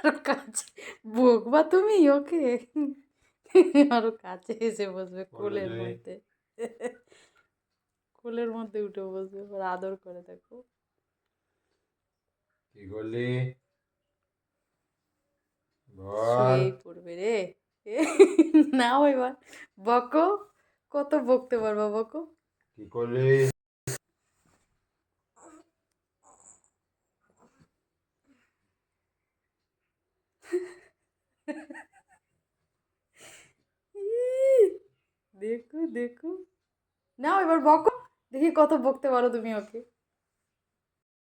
আরও কাছে বকবা তুমি ওকে আরও কাছে এসে বসবে কোলের মধ্যে কোলের মধ্যে উঠে বসবে এবার আদর করে দেখো কি করলি শুয়েই পড়বে রে নাও এবার বকো কত বকতে পারবা বকো কি করলি দেখো। না এবার বকো দেখি কত বকতে পারো তুমি ওকে।